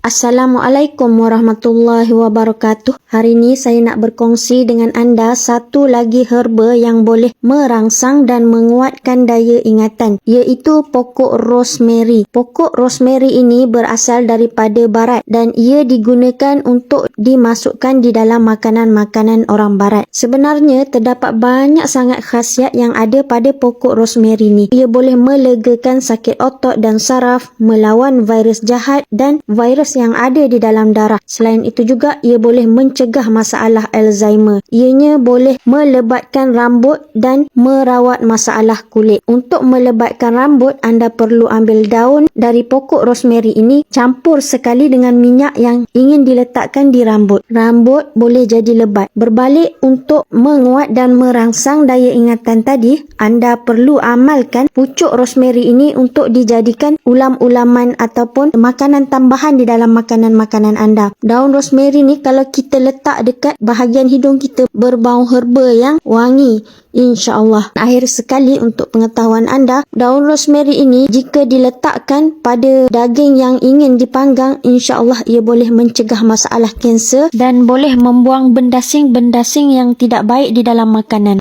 Assalamualaikum warahmatullahi wabarakatuh. Hari ini saya nak berkongsi dengan anda satu lagi herba yang boleh merangsang dan menguatkan daya ingatan, iaitu pokok rosemary. Pokok rosemary ini berasal daripada barat dan ia digunakan untuk dimasukkan di dalam makanan-makanan orang barat. Sebenarnya terdapat banyak sangat khasiat yang ada pada pokok rosemary ini. Ia boleh melegakan sakit otot dan saraf, melawan virus jahat dan virus yang ada di dalam darah. Selain itu juga ia boleh mencegah masalah Alzheimer. Ianya boleh melebatkan rambut dan merawat masalah kulit. Untuk melebatkan rambut, anda perlu ambil daun dari pokok rosemary ini campur sekali dengan minyak yang ingin diletakkan di rambut. Rambut boleh jadi lebat. Berbalik untuk menguat dan merangsang daya ingatan tadi, anda perlu amalkan pucuk rosemary ini untuk dijadikan ulam-ulaman ataupun makanan tambahan di dalam makanan-makanan anda. Daun rosemary ni kalau kita letak dekat bahagian hidung kita berbau herba yang wangi. InsyaAllah. Akhir sekali untuk pengetahuan anda, daun rosemary ini jika diletakkan pada daging yang ingin dipanggang, insyaAllah ia boleh mencegah masalah kanser dan boleh membuang bendasing-bendasing yang tidak baik di dalam makanan.